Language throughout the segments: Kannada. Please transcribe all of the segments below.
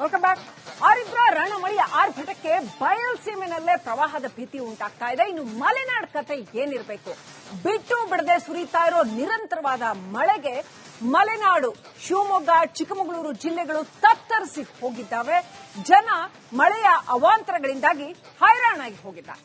ವೆಲ್ಕಮ್ ಬ್ಯಾಕ್ ಆರಿದ್ರ ರಣಮಳಿಯ ಆರ್ಭಟಕ್ಕೆ ಬಯಲ್ಸೀಮೆನಲ್ಲೇ ಪ್ರವಾಹದ ಭೀತಿ ಉಂಟಾಗ್ತಾ ಇದೆ. ಇನ್ನು ಮಲೆನಾಡ್ ಕತೆ ಏನಿರಬೇಕು? ಬಿಟ್ಟು ಬಿಡದೆ ಸುರಿತಾ ಇರೋ ನಿರಂತರವಾದ ಮಳೆಗೆ ಮಲೆನಾಡು, ಶಿವಮೊಗ್ಗ, ಚಿಕ್ಕಮಗಳೂರು ಜಿಲ್ಲೆಗಳು ತತ್ತರಿಸಿ ಹೋಗಿದ್ದಾವೆ. ಜನ ಮಳೆಯ ಅವಾಂತರಗಳಿಂದಾಗಿ ಹೈರಾಣಾಗಿ ಹೋಗಿದ್ದಾರೆ.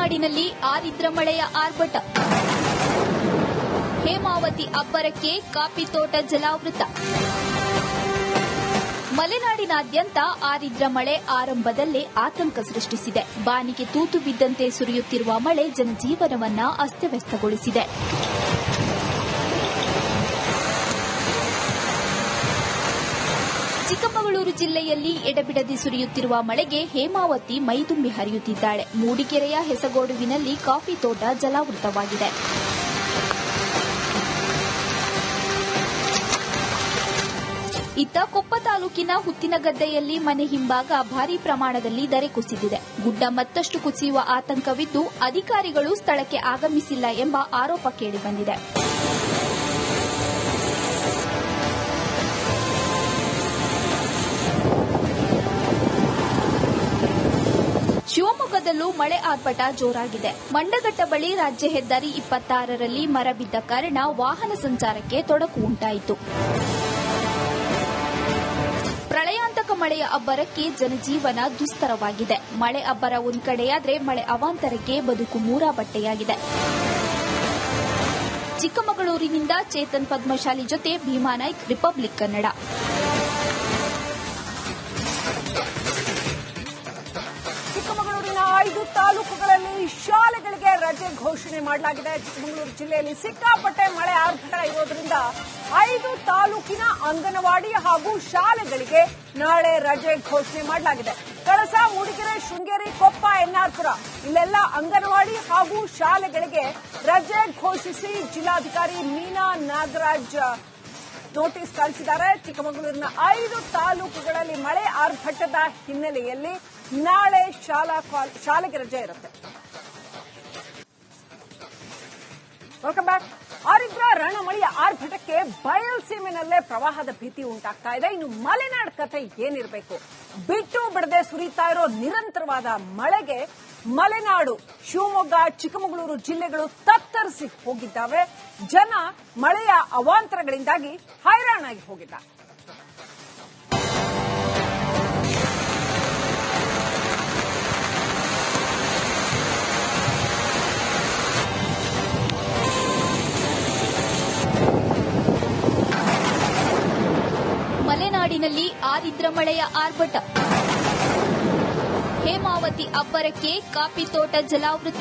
ಮಲೆನಾಡಿನಲ್ಲಿ ಆರಿದ್ರ ಮಳೆಯ ಆರ್ಭಟ. ಹೇಮಾವತಿ ಅಬ್ಬರಕ್ಕೆ ಕಾಫಿ ತೋಟ ಜಲಾವೃತ. ಮಲೆನಾಡಿನಾದ್ಯಂತ ಆರಿದ್ರ ಮಳೆ ಆರಂಭದಲ್ಲೇ ಆತಂಕ ಸೃಷ್ಟಿಸಿದೆ. ಬಾನಿಗೆ ತೂತು ಬಿದ್ದಂತೆ ಸುರಿಯುತ್ತಿರುವ ಮಳೆ ಜನಜೀವನವನ್ನ ಅಸ್ತವ್ಯಸ್ತಗೊಳಿಸಿದೆ. ಚಿಕ್ಕಮಗಳೂರು ಜಿಲ್ಲೆಯಲ್ಲಿ ಎಡಬಿಡದೆ ಸುರಿಯುತ್ತಿರುವ ಮಳೆಗೆ ಹೇಮಾವತಿ ಮೈದುಂಬಿ ಹರಿಯುತ್ತಿದ್ದಾಳೆ. ಮೂಡಿಗೆರೆಯ ಹೆಸಗೋಡುವಿನಲ್ಲಿ ಕಾಫಿ ತೋಟ ಜಲಾವೃತವಾಗಿದೆ. ಇತ್ತ ಕೊಪ್ಪ ತಾಲೂಕಿನ ಹುತ್ತಿನಗದ್ದೆಯಲ್ಲಿ ಮನೆ ಹಿಂಭಾಗ ಭಾರೀ ಪ್ರಮಾಣದಲ್ಲಿ ದರೆ ಕುಸಿದಿದೆ. ಗುಡ್ಡ ಮತ್ತಷ್ಟು ಕುಸಿಯುವ ಆತಂಕವಿದ್ದು ಅಧಿಕಾರಿಗಳು ಸ್ಥಳಕ್ಕೆ ಆಗಮಿಸಿಲ್ಲ ಎಂಬ ಆರೋಪ ಕೇಳಿಬಂದಿದೆ. ಶಿವಮೊಗ್ಗದಲ್ಲೂ ಮಳೆ ಆರ್ಭಟ ಜೋರಾಗಿದೆ. ಮಂಡಗಟ್ಟ ಬಳಿ ರಾಜ್ಯ ಹೆದ್ದಾರಿ ಇಪ್ಪತ್ತಾರರಲ್ಲಿ ಮರ ಬಿದ್ದ ಕಾರಣ ವಾಹನ ಸಂಚಾರಕ್ಕೆ ತೊಡಕು ಉಂಟಾಯಿತು. ಪ್ರಳಯಾಂತಕ ಮಳೆಯ ಅಬ್ಬರಕ್ಕೆ ಜನಜೀವನ ದುಸ್ತರವಾಗಿದೆ. ಮಳೆ ಅಬ್ಬರ ಒಂದು ಕಡೆಯಾದರೆ ಮಳೆ ಅವಾಂತರಕ್ಕೆ ಬದುಕು ಮೂರಾ ಬಟ್ಟೆಯಾಗಿದೆ ಚಿಕ್ಕಮಗಳೂರಿನಿಂದ ಚೇತನ್ ಪದ್ಮಶಾಲಿ ಜೊತೆ ಭೀಮಾನಾಯ್ಕ್ ರಿಪಬ್ಲಿಕ್ ಕನ್ನಡ. ತಾಲೂಕುಗಳಲ್ಲಿ ಶಾಲೆಗಳಿಗೆ ರಜೆ ಘೋಷಣೆ ಮಾಡಲಾಗಿದೆ. ಚಿಕ್ಕಮಗಳೂರು ಜಿಲ್ಲೆಯಲ್ಲಿ ಸಿಕ್ಕಾಪಟ್ಟೆ ಮಳೆ ಆರ್ಭಟ ಇರೋದ್ರಿಂದ ಐದು ತಾಲೂಕಿನ ಅಂಗನವಾಡಿ ಹಾಗೂ ಶಾಲೆಗಳಿಗೆ ನಾಳೆ ರಜೆ ಘೋಷಣೆ ಮಾಡಲಾಗಿದೆ. ಕಳಸ, ಮೂಡಿಗೆರೆ, ಶೃಂಗೇರಿ, ಕೊಪ್ಪ ಎನ್ಆರ್ಪುರ ಇಲ್ಲೆಲ್ಲ ಅಂಗನವಾಡಿ ಹಾಗೂ ಶಾಲೆಗಳಿಗೆ ರಜೆ ಘೋಷಿಸಿ ಜಿಲ್ಲಾಧಿಕಾರಿ ಮೀನಾ ನಾಗರಾಜ್ ನೋಟಿಸ್ ಕಳಿಸಿದ್ದಾರೆ. ಚಿಕ್ಕಮಗಳೂರಿನ ಐದು ತಾಲೂಕುಗಳಲ್ಲಿ ಮಳೆ ಆರ್ಭಟದ ಹಿನ್ನೆಲೆಯಲ್ಲಿ ನಾಳೆ ಶಾಲಾ ಶಾಲೆಗೆ ರಜೆ ಇರುತ್ತೆ. ವೆಲ್ಕಮ್ ಬ್ಯಾಕ್ ಆರಿದ್ರ ರಣಮಳಿಯ ಆರ್ಭಟಕ್ಕೆ ಬಯಲ್ಸೀಮೆನಲ್ಲೇ ಪ್ರವಾಹದ ಭೀತಿ ಉಂಟಾಗ್ತಾ ಇದೆ. ಇನ್ನು ಮಲೆನಾಡ್ ಕಥೆ ಏನಿರಬೇಕು? ಬಿಟ್ಟು ಬಿಡದೆ ಸುರಿತಾ ಇರೋ ನಿರಂತರವಾದ ಮಳೆಗೆ ಮಲೆನಾಡು, ಶಿವಮೊಗ್ಗ, ಚಿಕ್ಕಮಗಳೂರು ಜಿಲ್ಲೆಗಳು ತತ್ತರಿಸಿ ಹೋಗಿದ್ದಾವೆ. ಜನ ಮಳೆಯ ಅವಾಂತರಗಳಿಂದಾಗಿ ಹೈರಾಣಾಗಿ ಹೋಗಿದ್ದಾರೆ. ಆರಿದ್ರ ಆರ್ಭಟ. ಹೇಮಾವತಿ ಅಬ್ಬರಕ್ಕೆ ಕಾಫಿ ತೋಟ ಜಲಾವೃತ.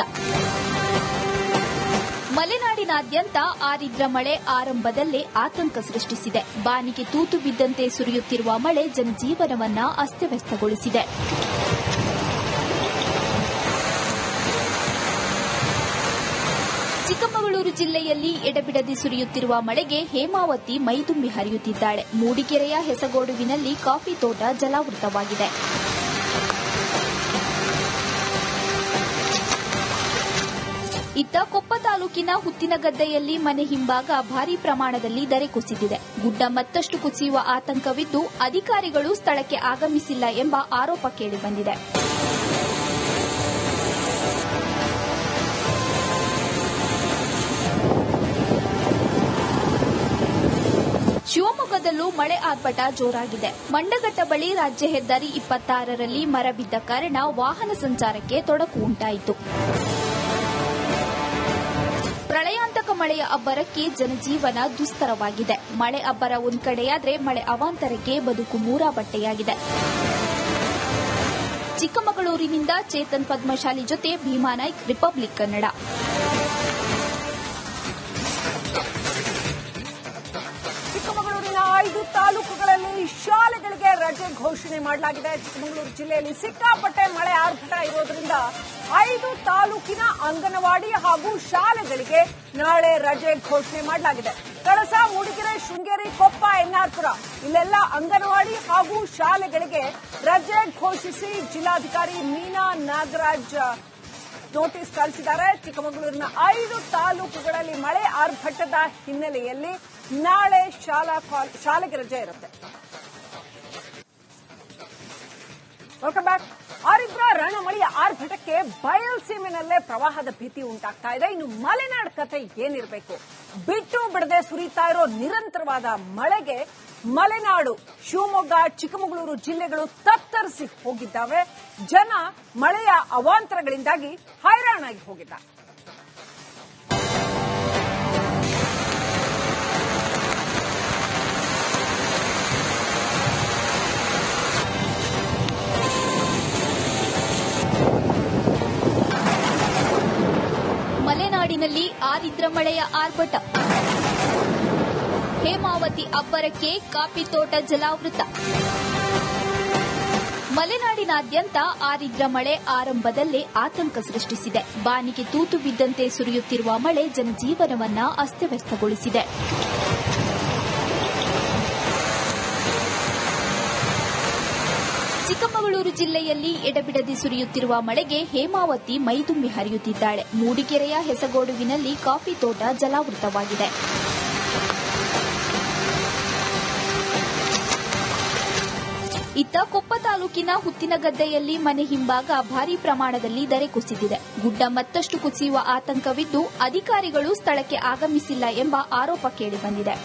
ಮಲೆನಾಡಿನಾದ್ಯಂತ ಆರಿದ್ರ ಮಳೆ ಆರಂಭದಲ್ಲೇ ಆತಂಕ ಸೃಷ್ಟಿಸಿದೆ. ಬಾನಿಗೆ ತೂತು ಬಿದ್ದಂತೆ ಸುರಿಯುತ್ತಿರುವ ಮಳೆ ಜನಜೀವನವನ್ನ ಅಸ್ತವ್ಯಸ್ತಗೊಳಿಸಿದೆ. ಚಿಕ್ಕಮಗಳೂರು ಜಿಲ್ಲೆಯಲ್ಲಿ ಎಡಬಿಡದೆ ಸುರಿಯುತ್ತಿರುವ ಮಳೆಗೆ ಹೇಮಾವತಿ ಮೈದುಂಬಿ ಹರಿಯುತ್ತಿದ್ದಾಳೆ. ಮೂಡಿಗೆರೆಯ ಹೆಸಗೋಡುವಿನಲ್ಲಿ ಕಾಫಿ ತೋಟ ಜಲಾವೃತವಾಗಿದೆ. ಇತ್ತ ಕೊಪ್ಪ ತಾಲೂಕಿನ ಹುತ್ತಿನಗದ್ದೆಯಲ್ಲಿ ಮನೆ ಹಿಂಭಾಗ ಭಾರೀ ಪ್ರಮಾಣದಲ್ಲಿ ದರೆ ಕುಸಿದಿದೆ. ಗುಡ್ಡ ಮತ್ತಷ್ಟು ಕುಸಿಯುವ ಆತಂಕವಿದ್ದು ಅಧಿಕಾರಿಗಳು ಸ್ಥಳಕ್ಕೆ ಆಗಮಿಸಿಲ್ಲ ಎಂಬ ಆರೋಪ ಕೇಳಿಬಂದಿದೆ. ಶಿವಮೊಗ್ಗದಲ್ಲೂ ಮಳೆ ಆರ್ಭಟ ಜೋರಾಗಿದೆ. ಮಂಡಗಟ್ಟ ಬಳಿ ರಾಜ್ಯ ಹೆದ್ದಾರಿ ಇಪ್ಪತ್ತಾರರಲ್ಲಿ ಮರ ಬಿದ್ದ ಕಾರಣ ವಾಹನ ಸಂಚಾರಕ್ಕೆ ತೊಡಕು ಉಂಟಾಯಿತು. ಪ್ರಳಯಾಂತಕ ಮಳೆಯ ಅಬ್ಬರಕ್ಕೆ ಜನಜೀವನ ದುಸ್ತರವಾಗಿದೆ. ಮಳೆ ಅಬ್ಬರ ಒಂದ್ ಕಡೆಯಾದ್ರೆ ಮಳೆ ಅವಾಂತರಕ್ಕೆ ಬದುಕು ಮೂರಾ ಬಟ್ಟೆಯಾಗಿದೆ ಚಿಕ್ಕಮಗಳೂರಿನಿಂದ ಚೇತನ್ ಪದ್ಮಶಾಲಿ ಜೊತೆ ಭೀಮಾನಾಯ್ಕ್ ರಿಪಬ್ಲಿಕ್ ಕನ್ನಡ. ತಾಲೂಕುಗಳಲ್ಲಿ ಶಾಲೆಗಳಿಗೆ ರಜೆ ಘೋಷಣೆ ಮಾಡಲಾಗಿದೆ. ಚಿಕ್ಕಮಗಳೂರು ಜಿಲ್ಲೆಯಲ್ಲಿ ಸಿಕ್ಕಾಪಟ್ಟೆ ಮಳೆ ಆರ್ಭಟ ಇರೋದ್ರಿಂದ ಐದು ತಾಲೂಕಿನ ಅಂಗನವಾಡಿ ಹಾಗೂ ಶಾಲೆಗಳಿಗೆ ನಾಳೆ ರಜೆ ಘೋಷಣೆ ಮಾಡಲಾಗಿದೆ. ಕಳಸ, ಮೂಡಿಗೆರೆ, ಶೃಂಗೇರಿ, ಕೊಪ್ಪ ಎನ್ನಾರ್ಪುರ ಇಲ್ಲೆಲ್ಲ ಅಂಗನವಾಡಿ ಹಾಗೂ ಶಾಲೆಗಳಿಗೆ ರಜೆ ಘೋಷಿಸಿ ಜಿಲ್ಲಾಧಿಕಾರಿ ಮೀನಾ ನಾಗರಾಜ್ ನೋಟಿಸ್ ಕಳಿಸಿದ್ದಾರೆ. ಚಿಕ್ಕಮಗಳೂರಿನ ಐದು ತಾಲೂಕುಗಳಲ್ಲಿ ಮಳೆ ಆರ್ಭಟದ ಹಿನ್ನೆಲೆಯಲ್ಲಿ ನಾಳೆ ಶಾಲಾ ಶಾಲೆಗೆ ರಜೆ ಇರುತ್ತೆ. ವೆಲ್ಕಮ್ ಬ್ಯಾಕ್ ಆರಿದ್ರ ರಣಮಳೆಯ ಆರ್ಭಟಕ್ಕೆ ಬಯಲ್ಸೀಮೆನಲ್ಲೇ ಪ್ರವಾಹದ ಭೀತಿ ಉಂಟಾಗ್ತಾ ಇದೆ. ಇನ್ನು ಮಲೆನಾಡ್ ಕಥೆ ಏನಿರಬೇಕು? ಬಿಟ್ಟು ಬಿಡದೆ ಸುರಿತಾ ಇರೋ ನಿರಂತರವಾದ ಮಳೆಗೆ ಮಲೆನಾಡು, ಶಿವಮೊಗ್ಗ, ಚಿಕ್ಕಮಗಳೂರು ಜಿಲ್ಲೆಗಳು ತತ್ತರಿಸಿ ಹೋಗಿದ್ದಾವೆ. ಜನ ಮಳೆಯ ಅವಾಂತರಗಳಿಂದಾಗಿ ಹೈರಾಣಾಗಿ ಹೋಗಿದ್ದಾರೆ. ಮಳೆಯ ಆರ್ಭಟ. ಹೇಮಾವತಿ ಅಬ್ಬರಕ್ಕೆ ಕಾಫಿ ತೋಟ ಜಲಾವೃತ. ಮಲೆನಾಡಿನಾದ್ಯಂತ ಆರಿದ್ರ ಮಳೆ ಆರಂಭದಲ್ಲೇ ಆತಂಕ ಸೃಷ್ಟಿಸಿದೆ. ಬಾನಿಗೆ ತೂತು ಬಿದ್ದಂತೆ ಸುರಿಯುತ್ತಿರುವ ಮಳೆ ಜನಜೀವನವನ್ನ ಅಸ್ತವ್ಯಸ್ತಗೊಳಿಸಿದೆ. ಚಿಕ್ಕಮಗಳೂರು ಜಿಲ್ಲೆಯಲ್ಲಿ ಎಡಬಿಡದೆ ಸುರಿಯುತ್ತಿರುವ ಮಳೆಗೆ ಹೇಮಾವತಿ ಮೈದುಂಬಿ ಹರಿಯುತ್ತಿದ್ದಾಳೆ. ಮೂಡಿಗೆರೆಯ ಹೆಸಗೋಡುವಿನಲ್ಲಿ ಕಾಫಿ ತೋಟ ಜಲಾವೃತವಾಗಿದೆ. ಇತ್ತ ಕೊಪ್ಪ ತಾಲೂಕಿನ ಹುತ್ತಿನಗದ್ದೆಯಲ್ಲಿ ಮನೆ ಹಿಂಭಾಗ ಭಾರೀ ಪ್ರಮಾಣದಲ್ಲಿ ದರೆ ಕುಸಿದಿದೆ. ಗುಡ್ಡ ಮತ್ತಷ್ಟು ಕುಸಿಯುವ ಆತಂಕವಿದ್ದು ಅಧಿಕಾರಿಗಳು ಸ್ಥಳಕ್ಕೆ ಆಗಮಿಸಿಲ್ಲ ಎಂಬ ಆರೋಪ ಕೇಳಿಬಂದಿದೆ.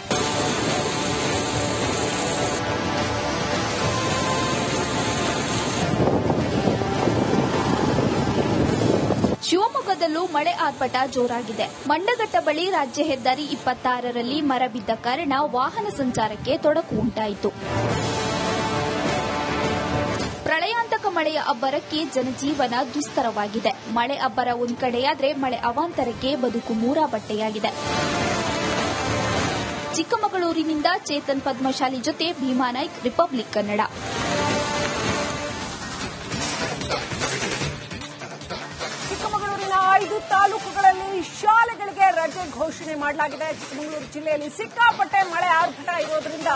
ಶಿವಮೊಗ್ಗದಲ್ಲೂ ಮಳೆ ಆರ್ಭಟ ಜೋರಾಗಿದೆ. ಮಂಡಗಟ್ಟ ಬಳಿ ರಾಜ್ಯ ಹೆದ್ದಾರಿ ಇಪ್ಪತ್ತಾರರಲ್ಲಿ ಮರ ಬಿದ್ದ ಕಾರಣ ವಾಹನ ಸಂಚಾರಕ್ಕೆ ತೊಡಕು ಉಂಟಾಯಿತು. ಪ್ರಳಯಾಂತಕ ಮಳೆಯ ಅಬ್ಬರಕ್ಕೆ ಜನಜೀವನ ದುಸ್ತರವಾಗಿದೆ. ಮಳೆ ಅಬ್ಬರ ಒಂದು ಕಡೆಯಾದರೆ ಮಳೆ ಅವಾಂತರಕ್ಕೆ ಬದುಕು ಮೂರಾಬಟ್ಟೆಯಾಗಿದೆ ಚಿಕ್ಕಮಗಳೂರಿನಿಂದ ಚೇತನ್ ಪದ್ಮಶಾಲಿ ಜೊತೆ ಭೀಮಾ ನಾಯ್ಕ್, ರಿಪಬ್ಲಿಕ್ ಕನ್ನಡ. ಐದು ತಾಲೂಕುಗಳಲ್ಲಿ ಶಾಲೆಗಳಿಗೆ ರಜೆ ಘೋಷಣೆ ಮಾಡಲಾಗಿದೆ. ಚಿಕ್ಕಮಗಳೂರು ಜಿಲ್ಲೆಯಲ್ಲಿ ಸಿಕ್ಕಾಪಟ್ಟೆ ಮಳೆ ಆರ್ಭಟ ಇರೋದ್ರಿಂದ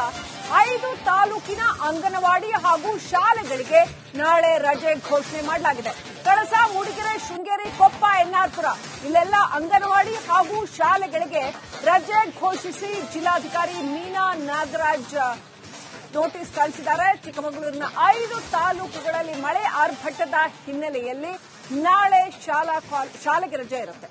ಐದು ತಾಲೂಕಿನ ಅಂಗನವಾಡಿ ಹಾಗೂ ಶಾಲೆಗಳಿಗೆ ನಾಳೆ ರಜೆ ಘೋಷಣೆ ಮಾಡಲಾಗಿದೆ. ಕಳಸ, ಮೂಡಿಗೆರೆ, ಶೃಂಗೇರಿ, ಕೊಪ್ಪ, ಎನ್ನಾರ್ಪುರ ಇಲ್ಲೆಲ್ಲ ಅಂಗನವಾಡಿ ಹಾಗೂ ಶಾಲೆಗಳಿಗೆ ರಜೆ ಘೋಷಿಸಿ ಜಿಲ್ಲಾಧಿಕಾರಿ ಮೀನಾ ನಾಗರಾಜ್ ನೋಟಿಸ್ ಕಳಿಸಿದ್ದಾರೆ. ಚಿಕ್ಕಮಗಳೂರಿನ ಐದು ತಾಲೂಕುಗಳಲ್ಲಿ ಮಳೆ ಆರ್ಭಟದ ಹಿನ್ನೆಲೆಯಲ್ಲಿ ನಾಳೆ ಶಾಲಾ ಶಾಲೆಗೆ ರಜೆ ಇರುತ್ತೆ.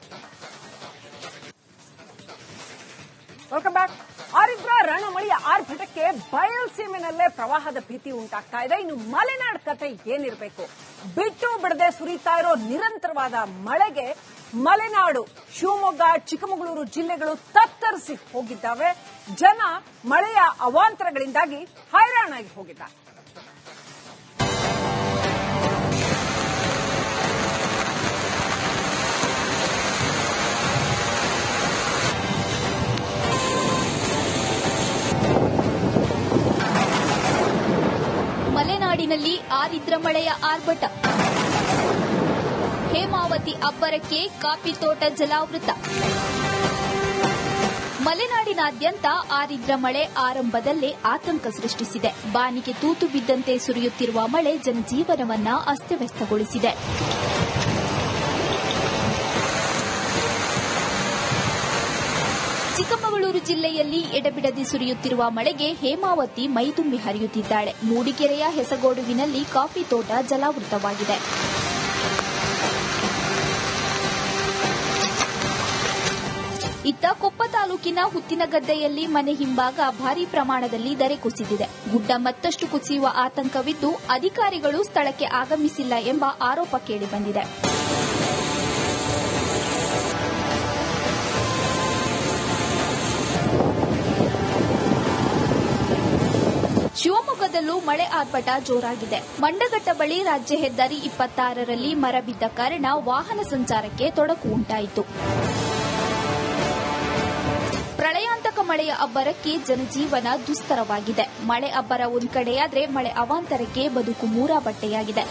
ವೆಲ್ಕಮ್ ಬ್ಯಾಕ್ ಆರಿದ್ರ ರಣಮಳಿಯ ಆರ್ಭಟಕ್ಕೆ ಬಯಲ್ಸೀಮೆನಲ್ಲೇ ಪ್ರವಾಹದ ಭೀತಿ ಉಂಟಾಗ್ತಾ ಇದೆ. ಇನ್ನು ಮಲೆನಾಡ್ ಕತೆ ಏನಿರಬೇಕು? ಬಿಟ್ಟು ಬಿಡದೆ ಸುರಿತಾ ಇರೋ ನಿರಂತರವಾದ ಮಳೆಗೆ ಮಲೆನಾಡು, ಶಿವಮೊಗ್ಗ, ಚಿಕ್ಕಮಗಳೂರು ಜಿಲ್ಲೆಗಳು ತತ್ತರಿಸಿ ಹೋಗಿದ್ದಾವೆ. ಜನ ಮಳೆಯ ಅವಾಂತರಗಳಿಂದಾಗಿ ಹೈರಾಣಾಗಿ ಹೋಗಿದ್ದಾರೆ. ಆರಿದ್ರ ಮಳೆಯ ಆರ್ಭಟ. ಹೇಮಾವತಿ ಅಬ್ಬರಕ್ಕೆ ಕಾಫಿ ತೋಟ ಜಲಾವೃತ. ಮಲೆನಾಡಿನಾದ್ಯಂತ ಆರಿದ್ರ ಮಳೆ ಆರಂಭದಲ್ಲೇ ಆತಂಕ ಸೃಷ್ಟಿಸಿದೆ. ಬಾನಿಗೆ ತೂತು ಬಿದ್ದಂತೆ ಸುರಿಯುತ್ತಿರುವ ಮಳೆ ಜನಜೀವನವನ್ನ ಅಸ್ತವ್ಯಸ್ತಗೊಳಿಸಿದೆ. ಚಿಕ್ಕಮಗಳೂರು ಜಿಲ್ಲೆಯಲ್ಲಿ ಎಡಬಿಡದೆ ಸುರಿಯುತ್ತಿರುವ ಮಳೆಗೆ ಹೇಮಾವತಿ ಮೈದುಂಬಿ ಹರಿಯುತ್ತಿದ್ದಾಳೆ. ಮೂಡಿಗೆರೆಯ ಹೆಸಗೋಡುವಿನಲ್ಲಿ ಕಾಫಿ ತೋಟ ಜಲಾವೃತವಾಗಿದೆ. ಇತ್ತ ಕೊಪ್ಪ ತಾಲೂಕಿನ ಹುತ್ತಿನಗದ್ದೆಯಲ್ಲಿ ಮನೆ ಹಿಂಭಾಗ ಭಾರೀ ಪ್ರಮಾಣದಲ್ಲಿ ದರೆ ಕುಸಿದಿದೆ. ಗುಡ್ಡ ಮತ್ತಷ್ಟು ಕುಸಿಯುವ ಆತಂಕವಿದ್ದು ಅಧಿಕಾರಿಗಳು ಸ್ಥಳಕ್ಕೆ ಆಗಮಿಸಿಲ್ಲ ಎಂಬ ಆರೋಪ ಕೇಳಿಬಂದಿದೆ. ಶಿವಮೊಗ್ಗದಲ್ಲೂ ಮಳೆ ಆರ್ಭಟ ಜೋರಾಗಿದೆ. ಮಂಡಗಟ್ಟ ಬಳಿ ರಾಜ್ಯ ಹೆದ್ದಾರಿ ಇಪ್ಪತ್ತಾರರಲ್ಲಿ ಮರ ಬಿದ್ದ ಕಾರಣ ವಾಹನ ಸಂಚಾರಕ್ಕೆ ತೊಡಕು ಉಂಟಾಯಿತು. ಪ್ರಳಯಾಂತಕ ಮಳೆಯ ಅಬ್ಬರಕ್ಕೆ ಜನಜೀವನ ದುಸ್ತರವಾಗಿದೆ. ಮಳೆ ಅಬ್ಬರ ಒಂದು ಕಡೆಯಾದರೆ ಮಳೆ ಅವಾಂತರಕ್ಕೆ ಬದುಕು ಮೂರಾ ಬಟ್ಟೆಯಾಗಿದೆ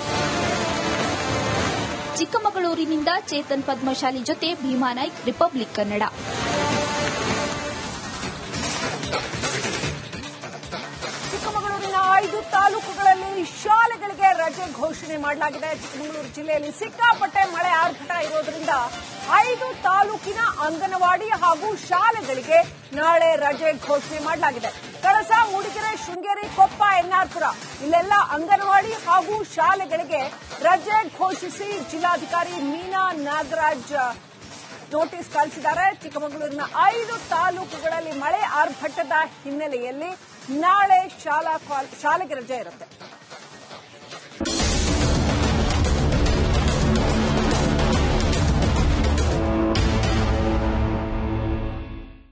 ಚಿಕ್ಕಮಗಳೂರಿನಿಂದ ಚೇತನ್ ಪದ್ಮಶಾಲಿ ಜೊತೆ ಭೀಮಾ ನಾಯ್ಕ್, ರಿಪಬ್ಲಿಕ್ ಕನ್ನಡ. ಘೋಷಣೆ ಮಾಡಲಾಗಿದೆ. ಚಿಕ್ಕಮಗಳೂರು ಜಿಲ್ಲೆಯಲ್ಲಿ ಸಿಕ್ಕಾಪಟ್ಟೆ ಮಳೆ ಆರ್ಭಟ ಇರೋದ್ರಿಂದ ಐದು ತಾಲೂಕಿನ ಅಂಗನವಾಡಿ ಹಾಗೂ ಶಾಲೆಗಳಿಗೆ ನಾಳೆ ರಜೆ ಘೋಷಣೆ ಮಾಡಲಾಗಿದೆ. ಕಳಸ, ಮೂಡಿಗೆರೆ, ಶೃಂಗೇರಿ, ಕೊಪ್ಪ ಎನ್ಆರ್ಪುರ ಇಲ್ಲೆಲ್ಲ ಅಂಗನವಾಡಿ ಹಾಗೂ ಶಾಲೆಗಳಿಗೆ ರಜೆ ಘೋಷಿಸಿ ಜಿಲ್ಲಾಧಿಕಾರಿ ಮೀನಾ ನಾಗರಾಜ್ ನೋಟಿಸ್ ಕಳಿಸಿದ್ದಾರೆ. ಚಿಕ್ಕಮಗಳೂರಿನ ಐದು ತಾಲೂಕುಗಳಲ್ಲಿ ಮಳೆ ಆರ್ಭಟದ ಹಿನ್ನೆಲೆಯಲ್ಲಿ ನಾಳೆ ಶಾಲಾ ಶಾಲೆಗೆ ರಜೆ ಇರುತ್ತೆ.